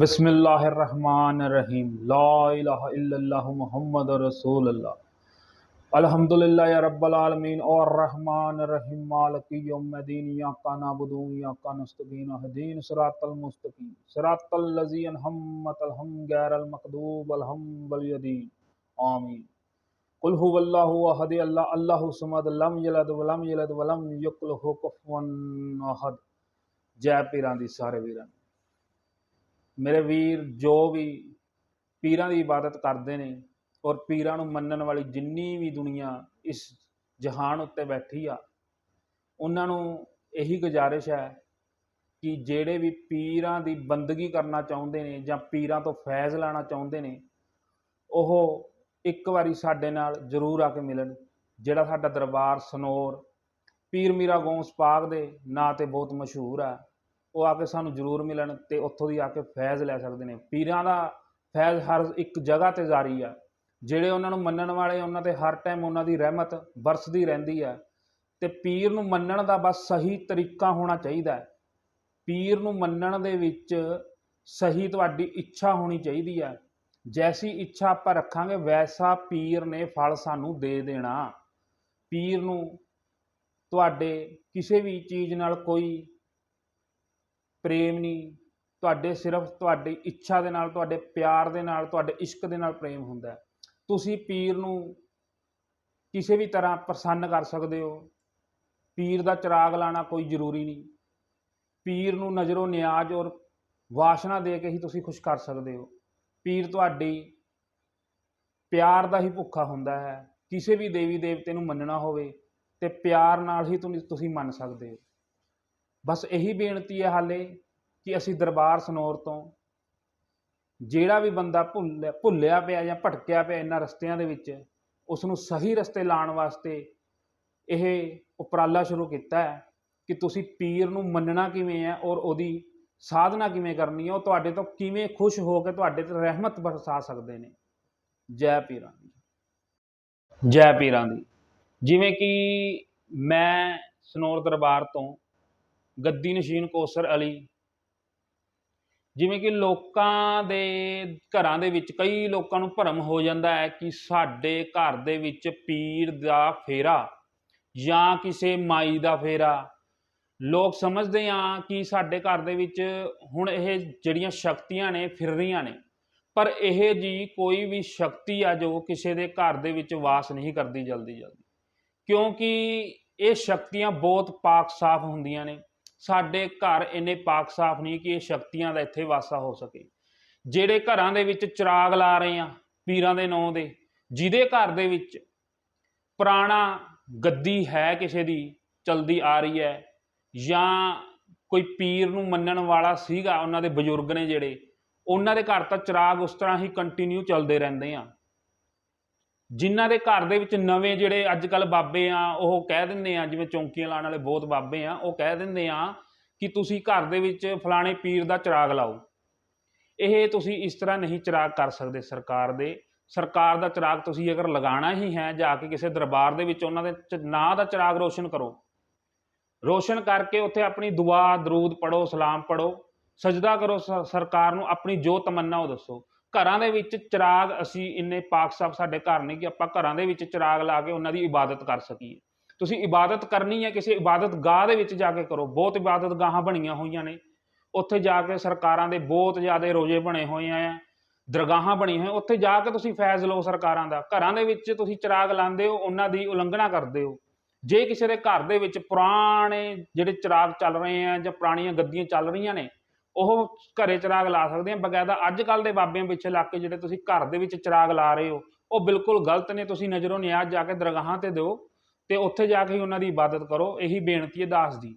بسم اللہ الرحمن الرحیم. لا الہ الا اللہ محمد رسول اللہ. الحمدللہ یا رب العالمین. اور رحمان الرحیم. مالک یوم دین یا کان بدون یا کان استبین اہدین صراط المستقیم. صراط اللذی انحمت الحم غیر المقدوب الحم والیدین آمین. قل هو اللہ احد اللہ اللہ سمد لم یلد ولم یلد ولم یکلہ کفوان احد. جے پیران دی سارے ویران ਮੇਰੇ ਵੀਰ ਜੋ ਵੀ ਪੀਰਾਂ ਦੀ ਇਬਾਦਤ ਕਰਦੇ ਨੇ ਔਰ ਪੀਰਾਂ ਨੂੰ ਮੰਨਣ ਵਾਲੀ ਜਿੰਨੀ ਵੀ ਦੁਨੀਆ ਇਸ ਜਹਾਨ ਉੱਤੇ ਬੈਠੀ ਆ, ਉਹਨਾਂ ਨੂੰ ਇਹੀ ਗੁਜ਼ਾਰਿਸ਼ ਹੈ ਕਿ ਜਿਹੜੇ ਵੀ ਪੀਰਾਂ ਦੀ ਬੰਦਗੀ ਕਰਨਾ ਚਾਹੁੰਦੇ ਨੇ ਜਾਂ ਪੀਰਾਂ ਤੋਂ ਫੈਜ਼ ਲੈਣਾ ਚਾਹੁੰਦੇ ਨੇ, ਉਹ ਇੱਕ ਵਾਰੀ ਸਾਡੇ ਨਾਲ ਜ਼ਰੂਰ ਆ ਕੇ ਮਿਲਣ, ਜਿਹੜਾ ਸਾਡਾ ਦਰਬਾਰ ਸਨੋਰ, ਪੀਰ ਮੀਰਾ ਗੌਂਸ ਪਾਕ ਦੇ ਨਾਂ ਤੇ ਬਹੁਤ ਮਸ਼ਹੂਰ ਆ। ਉਹ ਆ ਕੇ ਸਾਨੂੰ ਜ਼ਰੂਰ ਮਿਲਣ ਤੇ ਉੱਥੋਂ ਦੀ ਆ ਕੇ ਫੈਜ਼ ਲੈ ਸਕਦੇ ਨੇ। ਪੀਰਾਂ ਦਾ ਫੈਜ਼ ਹਰ ਇੱਕ ਜਗ੍ਹਾ ਤੇ ਜਾਰੀ ਆ। ਜਿਹੜੇ ਉਹਨਾਂ ਨੂੰ ਮੰਨਣ ਵਾਲੇ, ਉਹਨਾਂ ਤੇ ਹਰ ਟਾਈਮ ਉਹਨਾਂ ਦੀ ਰਹਿਮਤ ਵਰਸਦੀ ਰਹਿੰਦੀ ਆ। ਤੇ ਪੀਰ ਨੂੰ ਮੰਨਣ ਦਾ ਬਸ ਸਹੀ ਤਰੀਕਾ ਹੋਣਾ ਚਾਹੀਦਾ ਪੀਰ ਨੂੰ ਮੰਨਣ ਦੇ ਵਿੱਚ ਸਹੀ ਤੁਹਾਡੀ ਇੱਛਾ ਹੋਣੀ ਚਾਹੀਦੀ ਹੈ ਜੈਸੀ ਇੱਛਾ ਆਪਾਂ ਰੱਖਾਂਗੇ, ਵੈਸਾ ਪੀਰ ਨੇ ਫਲ ਸਾਨੂੰ ਦੇ ਦੇਣਾ। ਪੀਰ ਨੂੰ ਤੁਹਾਡੇ ਕਿਸੇ ਵੀ ਚੀਜ਼ ਨਾਲ ਕੋਈ ਪ੍ਰੇਮ ਨਹੀਂ। ਤੁਹਾਡੇ ਸਿਰਫ ਤੁਹਾਡੀ ਇੱਛਾ ਦੇ ਨਾਲ, ਤੁਹਾਡੇ ਪਿਆਰ ਦੇ ਨਾਲ, ਤੁਹਾਡੇ ਇਸ਼ਕ ਦੇ ਨਾਲ ਪ੍ਰੇਮ ਹੁੰਦਾ ਹੈ। ਤੁਸੀਂ ਪੀਰ ਨੂੰ ਕਿਸੇ ਵੀ ਤਰ੍ਹਾਂ ਪ੍ਰਸੰਨ ਕਰ ਸਕਦੇ ਹੋ। ਪੀਰ ਦਾ ਚਿਰਾਗ ਲਾਣਾ ਕੋਈ ਜ਼ਰੂਰੀ ਨਹੀਂ। ਪੀਰ ਨੂੰ ਨਜ਼ਰੋਂ ਨਿਆਜ਼ ਔਰ ਵਾਸ਼ਨਾ ਦੇ ਕੇ ਹੀ ਤੁਸੀਂ ਖੁਸ਼ ਕਰ ਸਕਦੇ ਹੋ। ਪੀਰ ਤੁਹਾਡੀ ਪਿਆਰ ਦਾ ਹੀ ਭੁੱਖਾ ਹੁੰਦਾ ਹੈ। ਕਿਸੇ ਵੀ ਦੇਵੀ ਦੇਵਤੇ ਨੂੰ ਮੰਨਣਾ ਹੋਵੇ ਤੇ ਪਿਆਰ ਨਾਲ ਹੀ ਤੁਸੀਂ ਤੁਸੀਂ ਮੰਨ ਸਕਦੇ ਹੋ। ਬਸ ਇਹੀ ਬੇਨਤੀ ਹੈ ਹਾਲੇ ਕਿ ਅਸੀਂ ਦਰਬਾਰ ਸਨੌਰ ਤੋਂ ਜਿਹੜਾ ਵੀ ਬੰਦਾ ਭੁੱਲ ਭੁੱਲਿਆ ਪਿਆ ਜਾਂ ਭਟਕਿਆ ਪਿਆ ਇਹਨਾਂ ਰਸਤਿਆਂ ਦੇ ਵਿੱਚ ਉਸ ਨੂੰ ਸਹੀ ਰਸਤੇ ਲਾਉਣ ਵਾਸਤੇ ਇਹ ਉਪਰਾਲਾ ਸ਼ੁਰੂ ਕੀਤਾ ਹੈ ਕਿ ਤੁਸੀਂ ਪੀਰ ਨੂੰ ਮੰਨਣਾ ਕਿਵੇਂ ਹੈ ਔਰ ਉਹਦੀ ਸਾਧਨਾ ਕਿਵੇਂ ਕਰਨੀ ਹੈ, ਉਹ ਤੁਹਾਡੇ ਤੋਂ ਕਿਵੇਂ ਖੁਸ਼ ਹੋ ਕੇ ਤੁਹਾਡੇ ਤੇ ਰਹਿਮਤ ਬਰਸਾ ਸਕਦੇ ਨੇ। ਜੈ ਪੀਰਾਂ ਦੀ। ਜੈ ਪੀਰਾਂ ਦੀ। ਜਿਵੇਂ ਕਿ ਮੈਂ ਸਨੌਰ ਦਰਬਾਰ ਤੋਂ ਗੱਦੀ ਨਸ਼ੀਨ ਕੋਸਰ ਅਲੀ। ਜਿਵੇਂ ਕਿ ਲੋਕਾਂ ਦੇ, ਘਰਾਂ ਦੇ ਵਿੱਚ ਕਈ ਲੋਕਾਂ ਨੂੰ ਭਰਮ ਹੋ ਜਾਂਦਾ ਹੈ ਕਿ ਸਾਡੇ ਘਰ ਦੇ ਵਿੱਚ ਪੀਰ ਦਾ ਫੇਰਾ ਜਾਂ ਕਿਸੇ ਮਾਈ ਦਾ ਫੇਰਾ। ਲੋਕ ਸਮਝਦੇ ਆ ਕਿ ਸਾਡੇ ਘਰ ਦੇ ਵਿੱਚ ਹੁਣ ਇਹ ਜਿਹੜੀਆਂ ਸ਼ਕਤੀਆਂ ਨੇ, ਫਿਰ ਰਹੀਆਂ ਨੇ। ਪਰ ਇਹ ਜੀ ਕੋਈ ਵੀ ਸ਼ਕਤੀ ਆ ਜੋ ਕਿਸੇ ਦੇ ਘਰ ਦੇ ਵਿੱਚ ਵਾਸ ਨਹੀਂ ਕਰਦੀ ਜਲਦੀ ਜਲਦੀ ਕਿਉਂਕਿ ਇਹ ਸ਼ਕਤੀਆਂ ਬਹੁਤ ਪਾਕ ਸਾਫ਼ ਹੁੰਦੀਆਂ ਨੇ। ਸਾਡੇ ਘਰ ਇੰਨੇ ਪਾਕ ਸਾਫ਼ ਨਹੀਂ ਕਿ ਇਹ ਸ਼ਕਤੀਆਂ ਦਾ ਇੱਥੇ ਵਾਸਾ ਹੋ ਸਕੇ। ਜਿਹੜੇ ਘਰਾਂ ਦੇ ਵਿੱਚ ਚਿਰਾਗ ਲਾ ਰਹੇ ਆ ਪੀਰਾਂ ਦੇ ਨਾਂ ਦੇ, ਜਿਹਦੇ ਘਰ ਦੇ ਵਿੱਚ ਪੁਰਾਣਾ ਗੱਦੀ ਹੈ ਕਿਸੇ ਦੀ, ਚਲਦੀ ਆ ਰਹੀ ਹੈ, ਜਾਂ ਕੋਈ ਪੀਰ ਨੂੰ ਮੰਨਣ ਵਾਲਾ ਸੀਗਾ ਉਹਨਾਂ ਦੇ ਬਜ਼ੁਰਗ ਨੇ ਜਿਹੜੇ, ਉਹਨਾਂ ਦੇ ਘਰ ਤਾਂ ਚਿਰਾਗ ਉਸ ਤਰ੍ਹਾਂ ਹੀ ਕੰਟੀਨਿਊ ਚੱਲਦੇ ਰਹਿੰਦੇ ਆ। ਜਿਨ੍ਹਾਂ ਦੇ ਘਰ ਦੇ ਵਿੱਚ ਨਵੇਂ ਜਿਹੜੇ ਅੱਜ ਕੱਲ ਬਾਬੇ ਆ, ਉਹ ਕਹਿ ਦਿੰਦੇ ਆ, ਜਿਵੇਂ ਚੌਂਕੀਆਂ ਲਾਉਣ ਵਾਲੇ ਬਹੁਤ ਬਾਬੇ ਆ, ਉਹ ਕਹਿ ਦਿੰਦੇ ਆ ਕਿ ਤੁਸੀਂ ਘਰ ਦੇ ਵਿੱਚ ਫਲਾਣੇ ਪੀਰ ਦਾ ਚਿਰਾਗ ਲਾਓ। ਇਹ ਤੁਸੀਂ ਇਸ ਤਰ੍ਹਾਂ ਨਹੀਂ ਚਿਰਾਗ ਕਰ ਸਕਦੇ ਸਰਕਾਰ ਦੇ। ਸਰਕਾਰ ਦਾ ਚਿਰਾਗ ਤੁਸੀਂ ਅਗਰ ਲਗਾਉਣਾ ਹੀ ਹੈ, ਜਾ ਕੇ ਕਿਸੇ ਦਰਬਾਰ ਦੇ ਵਿੱਚ ਉਹਨਾਂ ਦੇ ਚ- ਨਾਂ ਦਾ ਚਿਰਾਗ ਰੋਸ਼ਨ ਕਰੋ। ਰੋਸ਼ਨ ਕਰਕੇ ਉੱਥੇ ਆਪਣੀ ਦੁਆ, ਦਰੂਦ ਪੜੋ ਸਲਾਮ ਪੜੋ ਸਜਦਾ ਕਰੋ ਸ- ਸਰਕਾਰ ਨੂੰ ਆਪਣੀ ਜੋ ਤਮੰਨਾ ਉਹ ਦੱਸੋ। ਘਰਾਂ ਦੇ ਵਿੱਚ ਚਿਰਾਗ ਅਸੀਂ ਇੰਨੇ ਪਾਕ ਸਾਫ਼ ਸਾਡੇ ਘਰ ਨੇ ਕਿ ਆਪਾਂ ਘਰਾਂ ਦੇ ਵਿੱਚ ਚਿਰਾਗ ਲਾ ਕੇ ਉਹਨਾਂ ਦੀ ਇਬਾਦਤ ਕਰ ਸਕੀਏ। ਤੁਸੀਂ ਇਬਾਦਤ ਕਰਨੀ ਹੈ, ਕਿਸੇ ਇਬਾਦਤ ਗਾਹ ਦੇ ਵਿੱਚ ਜਾ ਕੇ ਕਰੋ। ਬਹੁਤ ਇਬਾਦਤ ਗਾਹਾਂ ਬਣੀਆਂ ਹੋਈਆਂ ਨੇ। ਉੱਥੇ ਜਾ ਕੇ ਸਰਕਾਰਾਂ ਦੇ ਬਹੁਤ ਜ਼ਿਆਦਾ ਰੋਜ਼ੇ ਬਣੇ ਹੋਏ ਆ, ਦਰਗਾਹਾਂ ਬਣੀਆਂ ਹੋਈਆਂ। ਉੱਥੇ ਜਾ ਕੇ ਤੁਸੀਂ ਫੈਜ਼ ਲਓ ਸਰਕਾਰਾਂ ਦਾ। ਘਰਾਂ ਦੇ ਵਿੱਚ ਤੁਸੀਂ ਚਿਰਾਗ ਲਾਉਂਦੇ ਹੋ, ਉਹਨਾਂ ਦੀ ਉਲੰਘਣਾ ਕਰਦੇ ਹੋ। ਜੇ ਕਿਸੇ ਦੇ ਘਰ ਦੇ ਵਿੱਚ ਪੁਰਾਣੇ ਜਿਹੜੇ ਚਿਰਾਗ ਚੱਲ ਰਹੇ ਆ ਜਾਂ ਪੁਰਾਣੀਆਂ ਗੱਦੀਆਂ ਚੱਲ ਰਹੀਆਂ ਨੇ ਉਹ ਘਰੇ ਚਿਰਾਗ ਲਾ ਸਕਦੇ ਆ ਬਕਾਇਦਾ ਅੱਜ ਕੱਲ ਦੇ ਬਾਬਿਆਂ ਪਿੱਛੇ ਲੱਗ ਕੇ ਜਿਹੜੇ ਤੁਸੀਂ ਘਰ ਦੇ ਵਿੱਚ ਚਿਰਾਗ ਲਾ ਰਹੇ ਹੋ, ਉਹ ਬਿਲਕੁਲ ਗਲਤ ਨੇ, ਤੁਸੀਂ ਨਜ਼ਰੋਂ ਨਿਆਜ਼ ਜਾ ਕੇ ਦਰਗਾਹਾਂ ਤੇ ਦਿਓ ਤੇ ਉੱਥੇ ਜਾ ਕੇ ਹੀ ਉਹਨਾਂ ਦੀ ਇਬਾਦਤ ਕਰੋ, ਇਹੀ ਬੇਨਤੀ ਹੈ ਦਾਸ ਦੀ।